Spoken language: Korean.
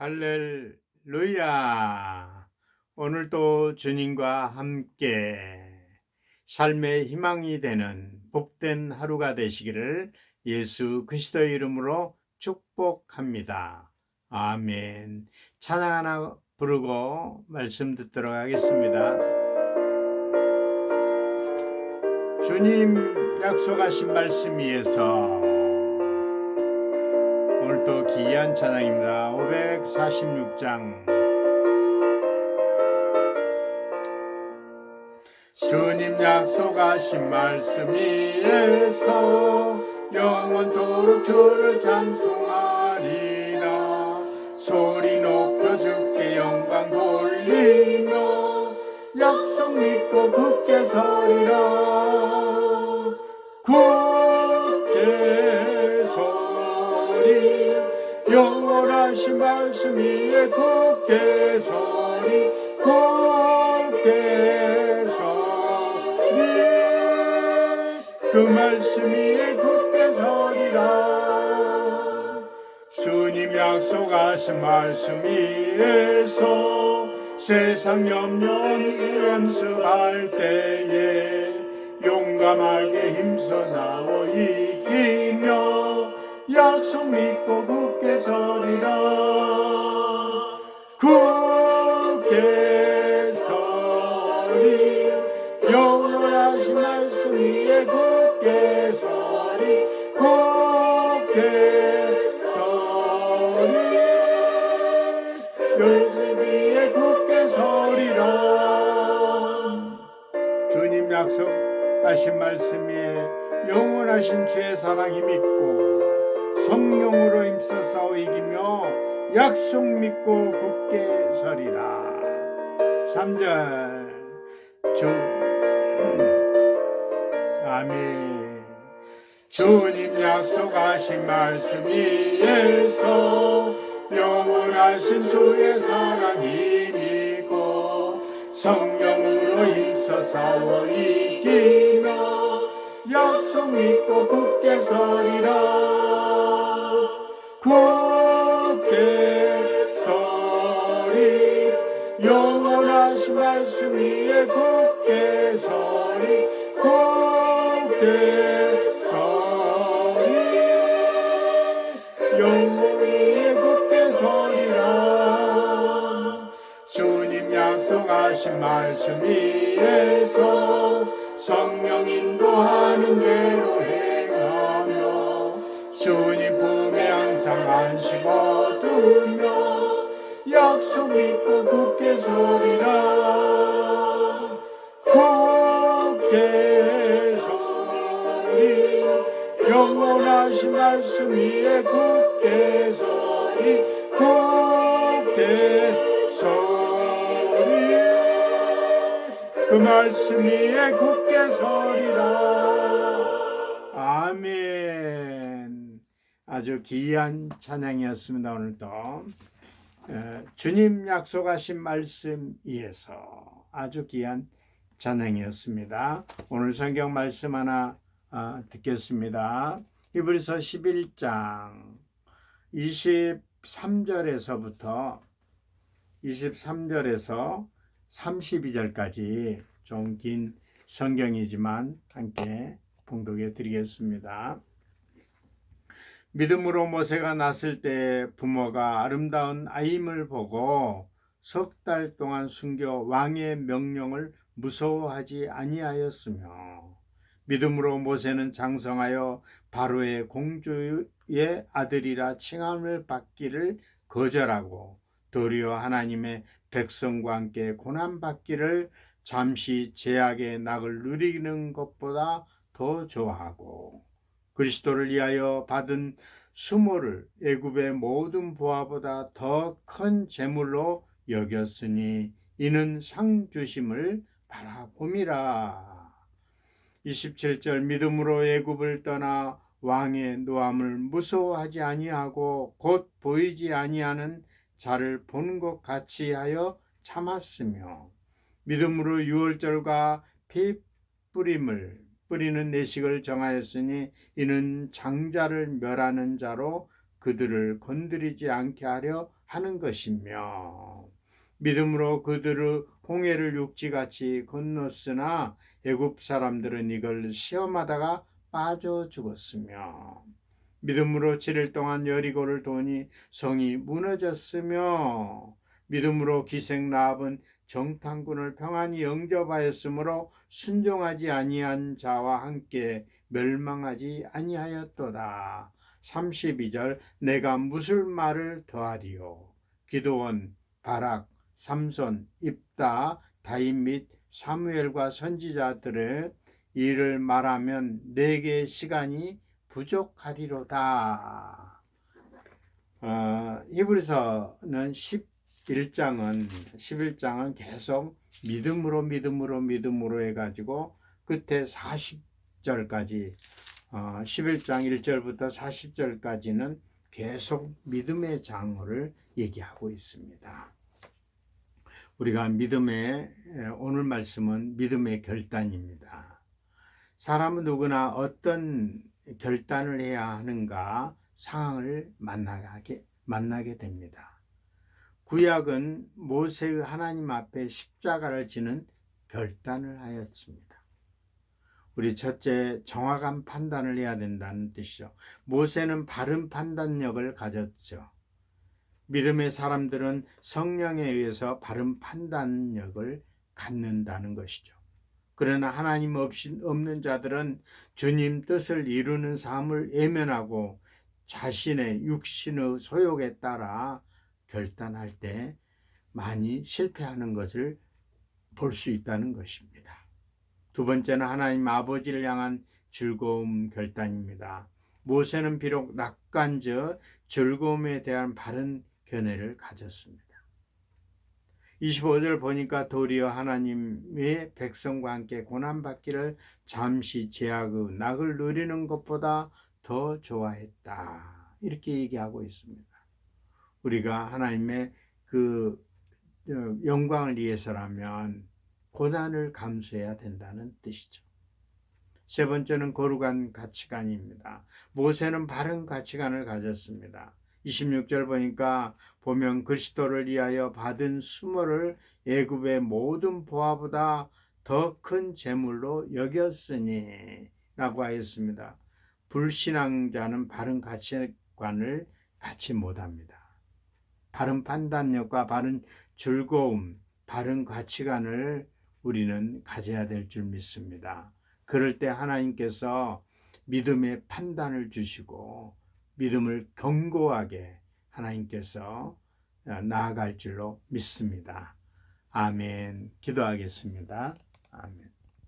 할렐루야. 오늘도 주님과 함께 삶의 희망이 되는 복된 하루가 되시기를 예수 그리스도의 이름으로 축복합니다. 아멘. 찬양 하나 부르고 말씀 듣도록 하겠습니다. 주님 약속하신 말씀 위에서 오늘도 기이한 찬양입니다. 546장. 주님 약속하신 말씀 위에서 영원토록 주를 찬송하리라. 소리 높여 주께 영광 돌리며 약속 믿고 굳게 서리라 하신 말씀 위에 굳게 서리 굳게 서리. 그 말씀 위에 굳게 서리라. 주님 약속하신 말씀 위에서 세상 염려 연습할 때에 용감하게 힘써 나워 이기며 약속 믿고 굳게 서리라. 굳게 서리. 영원하신 말씀 위에 굳게 서리. 굳게 서리. 열쇠 위에 굳게 서리라. 주님 약속하신 말씀에 영원하신 주의 사랑이 믿고 성령으로 힘써 싸워 이기며 약속 믿고 굳게 서리라. 3절. 주. 아멘. 주님 약속하신 말씀 위에서 영원하신 주의 사랑이 믿고 성령으로 힘써 싸워 이기며 약속 믿고 굳게 서리라 굳게 서리. 영원하신 말씀 위에 굳게 서리. 굳게 서리. 영생 위에 굳게 서리라. 주님 약속하신 말씀 위에서 성령 인도하는 대로 행 안식 얻으며 약속 믿고 굳게 서리라. 굳게 서리. 영원하신 말씀 위에 굳게 서리. 굳게 서리. 그 말씀 위에 굳게 서리라. 아멘 아주 귀한 찬양이었습니다 오늘도. 에, 주님 약속하신 말씀 위에서 아주 귀한 찬양이었습니다. 오늘 성경 말씀 하나 아, 듣겠습니다. 히브리서 11장 23절에서부터 23절에서 32절까지 좀 긴 성경이지만 함께 봉독해 드리겠습니다. 믿음으로 모세가 났을 때 부모가 아름다운 아임을 보고 석 달 동안 숨겨 왕의 명령을 무서워하지 아니하였으며 믿음으로 모세는 장성하여 바로의 공주의 아들이라 칭함을 받기를 거절하고 도리어 하나님의 백성과 함께 고난받기를 잠시 제약의 낙을 누리는 것보다 더 좋아하고 그리스도를 위하여 받은 수모를 애굽의 모든 보화보다 더 큰 재물로 여겼으니 이는 상 주심을 바라봄이라. 27절 믿음으로 애굽을 떠나 왕의 노함을 무서워하지 아니하고 곧 보이지 아니하는 자를 보는 것 같이 하여 참았으며 믿음으로 유월절과 피 뿌림을 뿌리는 내식을 정하였으니 이는 장자를 멸하는 자로 그들을 건드리지 않게 하려 하는 것이며 믿음으로 그들의 홍해를 육지같이 건넜으나 애굽 사람들은 이걸 시험하다가 빠져 죽었으며 믿음으로 7일 동안 여리고를 도니 성이 무너졌으며 믿음으로 기생 라합은 정탐꾼을 평안히 영접하였으므로 순종하지 아니한 자와 함께 멸망하지 아니하였도다. 32절 내가 무슨 말을 더하리요 기도원 바락 삼손 입다 다윗 및 사무엘과 선지자들의 일을 말하면 내게 시간이 부족하리로다. 어, 히브리서는 11장은 11장은 계속 믿음으로 믿음으로 믿음으로 해가지고 끝에 40절까지 어, 11장 1절부터 40절까지는 계속 믿음의 장어를 얘기하고 있습니다. 우리가 믿음의 오늘 말씀은 믿음의 결단입니다. 사람은 누구나 어떤 결단을 해야 하는가 상황을 만나게 만나게 됩니다. 구약은 모세의 하나님 앞에 십자가를 지는 결단을 하였습니다. 우리 첫째 정확한 판단을 해야 된다는 뜻이죠. 모세는 바른 판단력을 가졌죠. 믿음의 사람들은 성령에 의해서 바른 판단력을 갖는다는 것이죠. 그러나 하나님 없이 없는 자들은 주님 뜻을 이루는 삶을 외면하고 자신의 육신의 소욕에 따라 결단할 때 많이 실패하는 것을 볼 수 있다는 것입니다. 두 번째는 하나님 아버지를 향한 즐거움 결단입니다. 모세는 비록 낙관적 즐거움에 대한 바른 견해를 가졌습니다. 25절 보니까 도리어 하나님의 백성과 함께 고난받기를 잠시 제약의 낙을 누리는 것보다 더 좋아했다. 이렇게 얘기하고 있습니다. 우리가 하나님의 그 어, 영광을 위해서라면 고난을 감수해야 된다는 뜻이죠. 세 번째는 거룩한 가치관입니다. 모세는 바른 가치관을 가졌습니다. 26절 보니까 보면 그리스도를 위하여 받은 수모를 애굽의 모든 보화보다 더 큰 재물로 여겼으니 라고 하였습니다. 불신앙자는 바른 가치관을 갖지 못합니다. 바른 판단력과 바른 즐거움, 바른 가치관을 우리는 가져야 될 줄 믿습니다. 그럴 때 하나님께서 믿음의 판단을 주시고 믿음을 견고하게 하나님께서 나아갈 줄로 믿습니다. 아멘. 기도하겠습니다. 아멘.